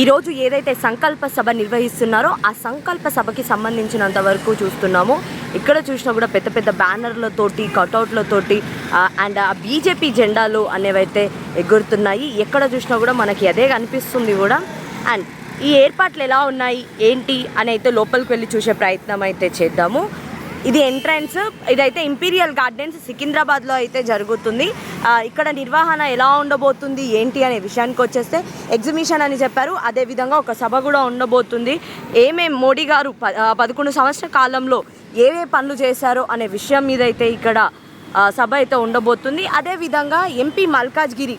ఈరోజు ఏదైతే సంకల్ప సభ నిర్వహిస్తున్నారో ఆ సంకల్ప సభకి సంబంధించినంత వరకు చూస్తున్నాము. ఇక్కడ చూసినా కూడా పెద్ద పెద్ద బ్యానర్లతోటి కటౌట్లతోటి అండ్ ఆ బీజేపీ జెండాలు అనేవైతే ఎగురుతున్నాయి. ఎక్కడ చూసినా కూడా మనకి అదే కనిపిస్తుంది కూడా. అండ్ ఈ ఏర్పాట్లు ఎలా ఉన్నాయి? ఏంటి? అని అయితే లోపలికి వెళ్ళి చూసే ప్రయత్నం అయితే చేద్దాము. ఇది ఎంట్రన్స్ ఇదైతే ఇంపీరియల్ గార్డెన్స్ సికింద్రాబాద్లో అయితే జరుగుతుంది. ఇక్కడ నిర్వహణ ఎలా ఉండబోతుంది ఏంటి అనే విషయానికి వచ్చేస్తే ఎగ్జిబిషన్ అని చెప్పారు. అదేవిధంగా ఒక సభ కూడా ఉండబోతుంది. ఏమేం మోడీ గారు ప- పదకొండు సంవత్సర కాలంలో ఏవే పనులు చేశారో అనే విషయం మీద అయితే ఇక్కడ సభ అయితే ఉండబోతుంది. అదేవిధంగా MP Malkajgiri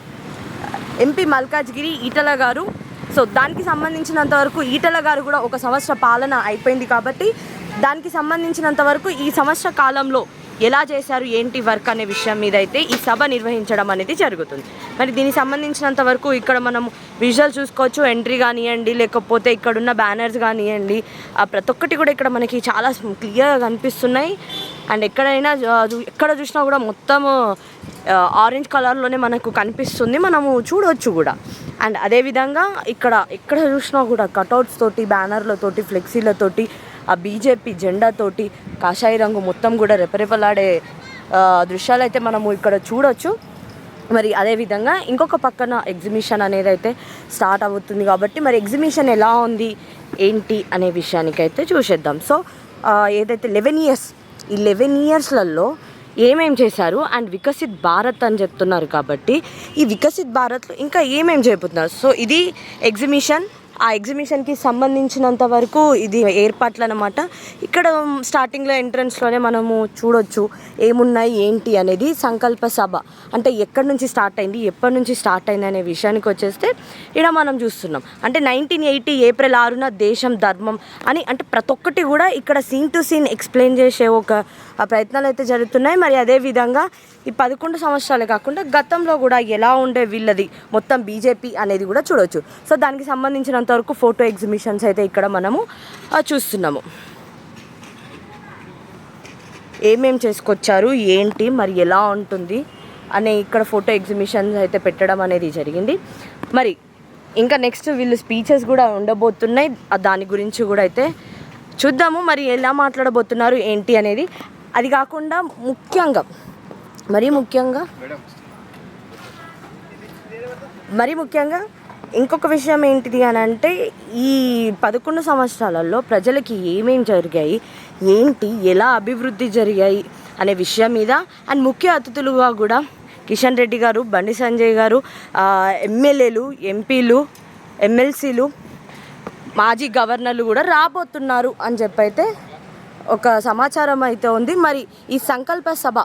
MP Malkajgiri Etela garu so దానికి సంబంధించినంత వరకు ఈటల గారు కూడా ఒక సంవత్సర పాలన అయిపోయింది కాబట్టి దానికి సంబంధించినంత వరకు ఈ సంవత్సర కాలంలో ఎలా చేశారు ఏంటి వర్క్ అనే విషయం మీద అయితే ఈ సభ నిర్వహించడం అనేది జరుగుతుంది. మరి దీనికి సంబంధించినంత వరకు ఇక్కడ మనం విజువల్ చూసుకోవచ్చు ఎంట్రీ కానివ్వండి లేకపోతే ఇక్కడున్న బ్యానర్స్ కానివ్వండి ప్రతి ఒక్కటి కూడా ఇక్కడ మనకి చాలా క్లియర్గా కనిపిస్తున్నాయి. అండ్ ఎక్కడైనా ఎక్కడ చూసినా కూడా మొత్తం ఆరెంజ్ కలర్లోనే మనకు కనిపిస్తుంది. మనము చూడవచ్చు కూడా. అండ్ అదేవిధంగా ఇక్కడ ఎక్కడ చూసినా కూడా కటౌట్స్ తోటి బ్యానర్లతోటి ఫ్లెక్సీలతోటి ఆ బీజేపీ జెండాతోటి కాషాయ రంగు మొత్తం కూడా రెపరెపలాడే దృశ్యాలు అయితే మనము ఇక్కడ చూడొచ్చు. మరి అదేవిధంగా ఇంకొక పక్కన ఎగ్జిబిషన్ అనేది అయితే స్టార్ట్ అవుతుంది కాబట్టి మరి ఎగ్జిబిషన్ ఎలా ఉంది ఏంటి అనే విషయానికైతే చూసేద్దాం. సో ఏదైతే లెవెన్ ఇయర్స్ ఈ లెవెన్ ఇయర్స్లలో ఏమేం చేశారు అండ్ వికసిత్ భారత్ అని చెప్తున్నారు కాబట్టి ఈ వికసిత్ భారత్లో ఇంకా ఏమేం చేయబోతున్నారు సో ఇది ఎగ్జిబిషన్ ఆ ఎగ్జిబిషన్కి సంబంధించినంత వరకు ఇది ఏర్పాట్లు అనమాట ఇక్కడ స్టార్టింగ్లో ఎంట్రన్స్లోనే మనము చూడొచ్చు ఏమున్నాయి ఏంటి అనేది సంకల్ప సభ. అంటే ఎక్కడి నుంచి స్టార్ట్ అయింది ఎప్పటి నుంచి స్టార్ట్ అయింది అనే విషయానికి వచ్చేస్తే ఇక్కడ మనం చూస్తున్నాం. అంటే నైన్టీన్ ఎయిటీ ఏప్రిల్ ఆరున దేశం ధర్మం అని అంటే ప్రతి ఒక్కటి కూడా ఇక్కడ సీన్ టు సీన్ ఎక్స్ప్లెయిన్ చేసే ఒక ప్రయత్నాలు అయితే జరుగుతున్నాయి. మరి అదే విధంగా ఈ పదకొండు సంవత్సరాలే కాకుండా గతంలో కూడా ఎలా ఉండే వీళ్ళది మొత్తం బీజేపీ అనేది కూడా చూడవచ్చు సో దానికి సంబంధించినంత వరకు ఫోటో ఎగ్జిబిషన్స్ అయితే ఇక్కడ మనము చూస్తున్నాము. ఏమేం చేసుకొచ్చారు ఏంటి మరి ఎలా ఉంటుంది అనే ఇక్కడ ఫోటో ఎగ్జిబిషన్స్ అయితే పెట్టడం అనేది జరిగింది. మరి ఇంకా నెక్స్ట్ వీళ్ళు స్పీచెస్ కూడా ఉండబోతున్నాయి. దాని గురించి కూడా అయితే చూద్దాము. మరి ఎలా మాట్లాడబోతున్నారు ఏంటి అనేది. అది కాకుండా ముఖ్యంగా మరీ ముఖ్యంగా మరి ముఖ్యంగా ఇంకొక విషయం ఏంటిది అని అంటే ఈ పదకొండు సంవత్సరాలలో ప్రజలకి ఏమేం జరిగాయి ఏంటి ఎలా అభివృద్ధి జరిగాయి అనే విషయం మీద అండ్ ముఖ్య అతిథులుగా కూడా కిషన్ రెడ్డి గారు బండి సంజయ్ గారు ఎమ్మెల్యేలు ఎంపీలు ఎమ్మెల్సీలు మాజీ గవర్నర్లు కూడా రాబోతున్నారు అని చెప్పైతే ఒక సమాచారం అయితే ఉంది. మరి ఈ సంకల్ప సభ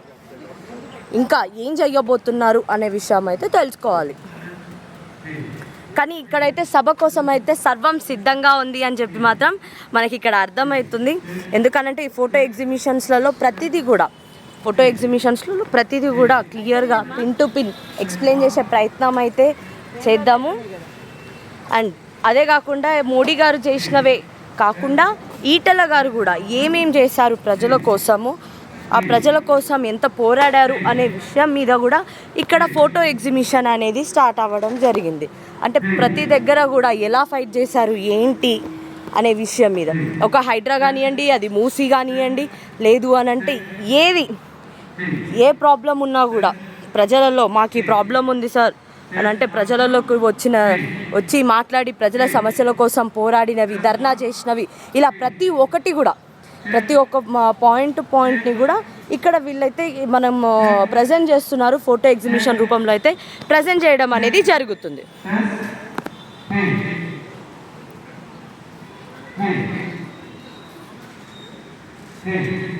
ఇంకా ఏం చేయబోతున్నారు అనే విషయం అయితే తెలుసుకోవాలి. కానీ ఇక్కడైతే సభ కోసం అయితే సర్వం సిద్ధంగా ఉంది అని చెప్పి మాత్రం మనకి ఇక్కడ అర్థమవుతుంది. ఎందుకనంటే ఈ ఫోటో ఎగ్జిబిషన్స్లలో ప్రతిదీ కూడా ఫోటో ఎగ్జిబిషన్స్లో ప్రతిదీ కూడా క్లియర్గా పిన్ టు పిన్ ఎక్స్ప్లెయిన్ చేసే ప్రయత్నం అయితే చేద్దాము. అండ్ అదే కాకుండా మోడీ గారు చేసినవే కాకుండా ఈటల గారు కూడా ఏమేం చేశారు ప్రజల కోసము ఆ ప్రజల కోసం ఎంత పోరాడారు అనే విషయం మీద కూడా ఇక్కడ ఫోటో ఎగ్జిబిషన్ అనేది స్టార్ట్ అవ్వడం జరిగింది. అంటే ప్రతి దగ్గర కూడా ఎలా ఫైట్ చేశారు ఏంటి అనే విషయం మీద. ఒక హైడ్రా కానివ్వండి అది మూసీ కానివ్వండి లేదు అని అంటే ఏది ఏ ప్రాబ్లం ఉన్నా కూడా ప్రజలలో మాకు ఈ ప్రాబ్లం ఉంది సార్ అని అంటే ప్రజలలోకి వచ్చిన వచ్చి మాట్లాడి ప్రజల సమస్యల కోసం పోరాడినవి ధర్నా చేసినవి ఇలా ప్రతి ఒక్కటి కూడా ప్రతి ఒక్క పాయింట్ పాయింట్ని కూడా ఇక్కడ వీళ్ళైతే మనం ప్రజెంట్ చేస్తున్నారు ఫోటో ఎగ్జిబిషన్ రూపంలో అయితే ప్రజెంట్ చేయడం అనేది జరుగుతుంది. Hey.